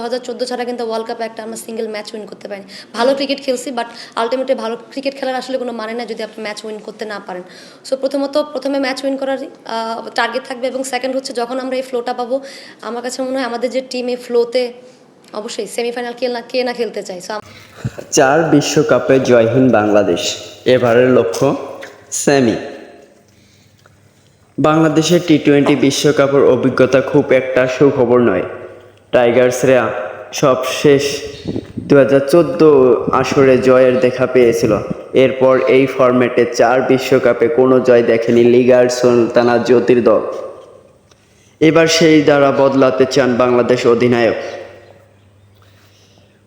দু হাজার চোদ্দ ছাড়া কিন্তু ওয়ার্ল্ড কাপে একটা আমরা সিঙ্গেল ম্যাচ উইন করতে পারিনি। ভালো ক্রিকেট খেলছি বাট আলটিমেটলি ভালো ক্রিকেট খেলার আসলে কোনো মানে না যদি আপনি ম্যাচ উইন করতে না পারেন। সো প্রথমত প্রথমে ম্যাচ উইন করার টার্গেট থাকবে এবং সেকেন্ড হচ্ছে যখন আমরা এই ফ্লোটা পাবো, আমার কাছে মনে হয় আমাদের যে টিম এই ফ্লোতে অবশ্যই সেমিফাইনাল কে না কে না খেলতে চাই সো চার বিশ্বকাপে জয়হীন বাংলাদেশ। এবারের লক্ষ্য সেমি বাংলাদেশের টি টোয়েন্টি বিশ্বকাপের অভিজ্ঞতা খুব একটা সুখবর নয়। টাইগার্সরা সবশেষ দু হাজার চোদ্দ আসরে জয়ের দেখা পেয়েছিল। এরপর এই ফরম্যাটে চার বিশ্বকাপে কোনো জয় দেখেনি লিগার সুলতানা জ্যোতির দল এবার সেই দ্বারা বদলাতে চান বাংলাদেশ অধিনায়ক।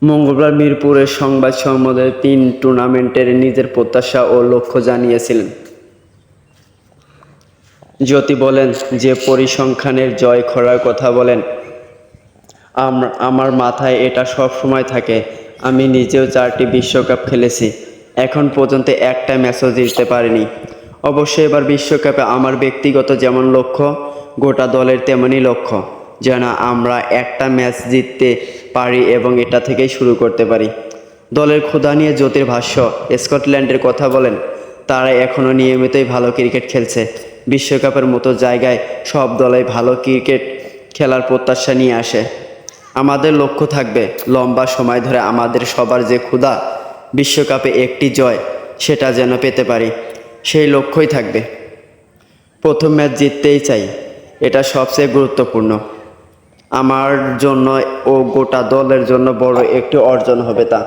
মঙ্গলবার মিরপুরের সংবাদ সম্মেলনে তিন টুর্নামেন্টের নিজের প্রত্যাশা ও লক্ষ্য জানিয়েছিলেন। জ্যোতি বলেন, যে পরিসংখ্যানের জয় করার কথা বলেন আমার মাথায় এটা সব সময় থাকে। আমি নিজেও চারটি বিশ্বকাপ খেলেছি। এখন পর্যন্ত একটা ম্যাচও জিততে পারিনি। অবশ্যই এবার বিশ্বকাপে আমার ব্যক্তিগত যেমন লক্ষ্য, গোটা দলের তেমনই লক্ষ্য, যেন আমরা একটা ম্যাচ জিততে পারি এবং এটা থেকেই শুরু করতে পারি। দলের ক্ষুধা নিয়ে জ্যোতির ভাষ্য, স্কটল্যান্ডের কথা বলেন, তারা এখনও নিয়মিতই ভালো ক্রিকেট খেলছে। বিশ্বকাপের মতো জায়গায় সব দলে ভালো ক্রিকেট খেলার প্রত্যাশা নিয়ে আসে। আমাদের লক্ষ্য থাকবে লম্বা সময় ধরে আমাদের সবার যে ক্ষুধা, বিশ্বকাপে একটি জয়, সেটা যেন পেতে পারি, সেই লক্ষ্যই থাকবে। প্রথম ম্যাচ জিততেই চাই, এটা সবচেয়ে গুরুত্বপূর্ণ। আমার জন্য ও গোটা দলের জন্য বড় একটি অর্জন হবে তা।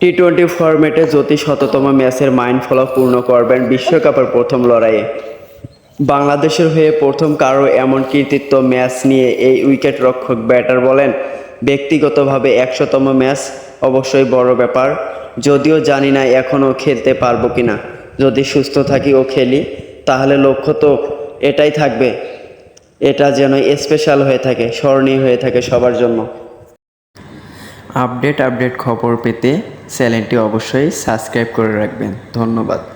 টি টোয়েন্টি ফরম্যাটে জ্যোতি শততম ম্যাচের মাইন্ড ফলো পূর্ণ করবেন বিশ্বকাপের প্রথম লড়াইয়ে। বাংলাদেশের হয়ে প্রথম কারও এমন কৃতিত্ব ম্যাচ নিয়ে এই উইকেট রক্ষক ব্যাটার বলেন, ব্যক্তিগতভাবে একশোতম ম্যাচ অবশ্যই বড় ব্যাপার, যদিও জানি না এখনও খেলতে পারব কিনা। যদি সুস্থ থাকি ও খেলি, তাহলে লক্ষ্য তো এটাই থাকবে, এটা যেন স্পেশাল হয়ে থাকে, স্মরণীয় হয়ে থাকে সবার জন্য। আপডেট আপডেট খবর পেতে চ্যানেলটি অবশ্যই সাবস্ক্রাইব করে রাখবেন। ধন্যবাদ।